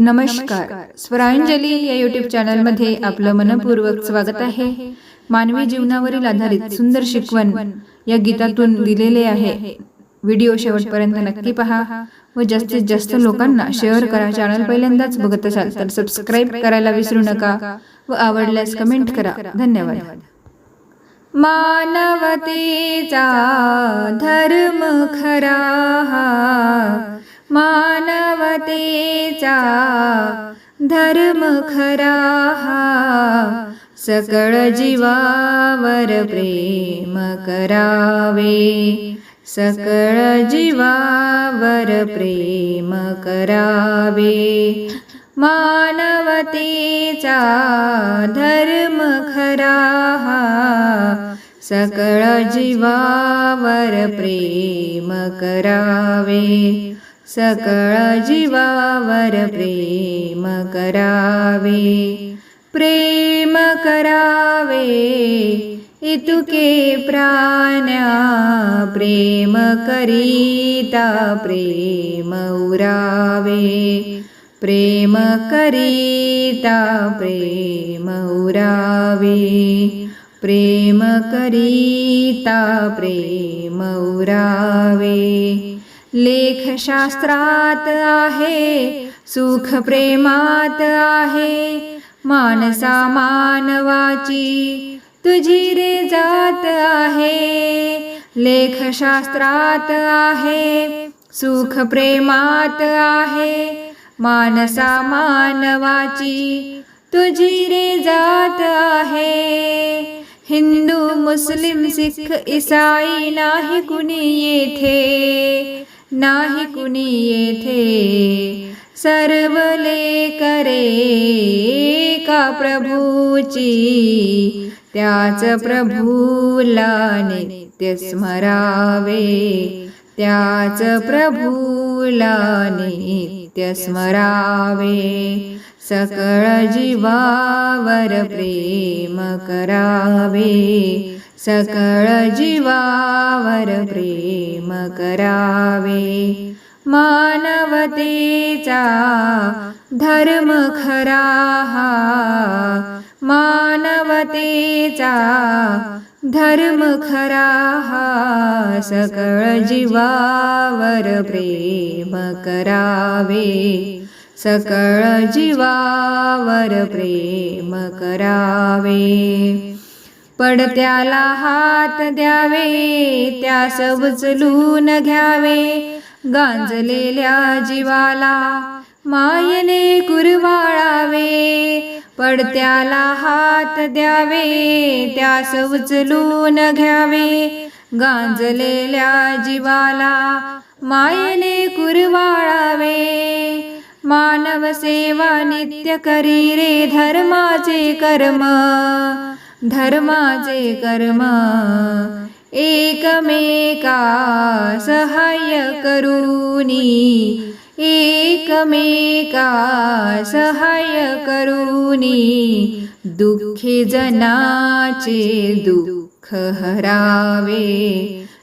नमस्कार. स्वरांजली या युट्यूब चॅनलमध्ये आपलं मनपूर्वक स्वागत आहे. मानवी जीवनावरील आधारित सुंदर शिकवण या गीतातून दिलेले आहे. व्हिडिओ शेवटपर्यंत नक्की पहा व जास्तीत जास्त लोकांना शेअर करा. चॅनल पहिल्यांदाच बघत असाल तर सबस्क्राईब करायला विसरू नका व आवडल्यास कमेंट करा. धन्यवाद. मानवतेचा धर्म खरा मानवतेचा धर्म खरा सकळ जीवावर प्रेम करावे. सकळ जीवावर प्रेम करावे. मानवतेचा धर्म खरा हा. सकळ जीवावर प्रेम करावे. सकळ जीवावर प्रेम करावे प्रेम करावे इतुके प्राण्या प्रेम करीता प्रेम उरावे प्रेम करीता प्रेम उरावे प्रेम करीता प्रेम उरावे लेखशास्त्रात आहे सुख प्रेमात आहे मानसा मानवाची तुझी रे जात आहे. लेखशास्त्रात आहे सुख प्रेमात आहे मानसा मानवाची तुझी रे जात आहे. हिंदू मुस्लिम सिख इसाई नाही कुणी येथे. नाही कुणी येथे. सर्व करे का प्रभूची. त्याच प्रभूला नित्य स्मरावे. त्याच प्रभूला नित्य स्मरावे. सकळ जीवावर प्रेम करावे. सकळ जीवावर प्रेम करावे. मानवतेचा धर्म खरा हा. मानवतेचा धर्म खरा सकळ जीवावर प्रेम करावे. सकळ जीवावर प्रेम करावे. पडत्याला हात द्यावे त्यास उचलून घ्यावे. गांजलेल्या जीवाला मायने कुरवाळावे. पडत्याला हात द्यावे त्यास उचलून घ्यावे. गांजलेल्या जीवाला मायने कुरवाळावे. मानव सेवा नित्य करी रे धर्माचे कर्म. धर्माचे कर्म एकमेका सहाय्य करूनी एकमेका सहाय्य करूनी दुःखी जनाचे दुःख हरावे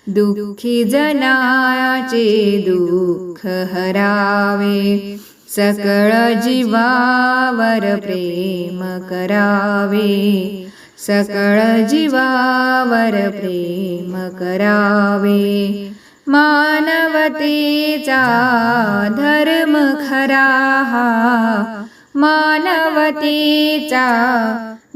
दुःखी जनाचे दुःख हरावे सकळ जीवावर प्रेम करावे सकळ जीवावर प्रेम करावे. मानवतेचा धर्म खरा मानवतेचा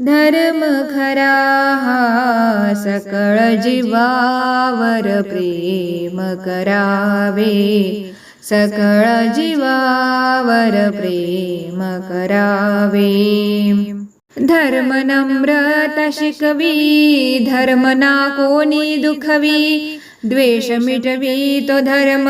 धर्म खरा सकळ जीवावर प्रेम करावे. सकळ जीवावर प्रेम करावे. धर्म नम्रता शिकवी धर्म ना कोणी दुखवी द्वेष मिटवी तो धर्म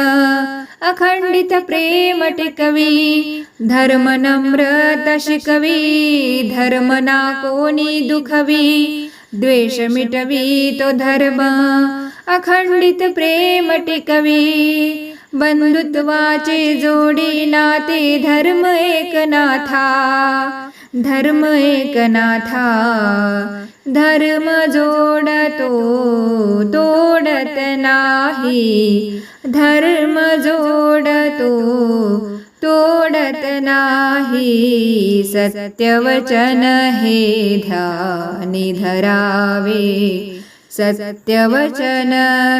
अखंडित प्रेम टिकवी धर्म नम्रता शिकवी धर्म ना कोणी दुखवी द्वेष मिटवी तो धर्म अखंडित प्रेम टिकवी। बंधुत्वाचे जोडी नाते धर्म एक नाथा धर्म एकनाथा धर्म जोडतो तोडत नाही. धर्म जोडतो तोडत नाही. सत्यवचन हे ध्यानी धरावे. सत्यवचन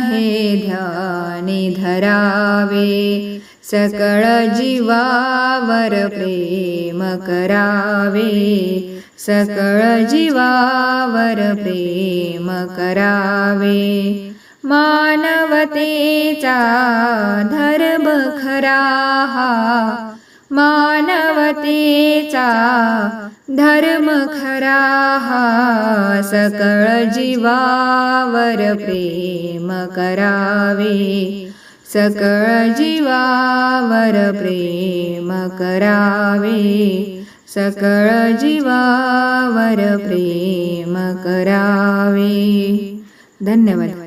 हे ध्यानी धरावे सकळ जीवावर प्रेम करावे सकळ जीवावर प्रेम करावे. मानवतेचा धर्म खरा हा मानवतेचा धर्म खरा हा सकळ जीवावर प्रेम करावे. सकळ जीवावर प्रेम करावे. सकळ जीवावर प्रेम करावे. धन्यवाद.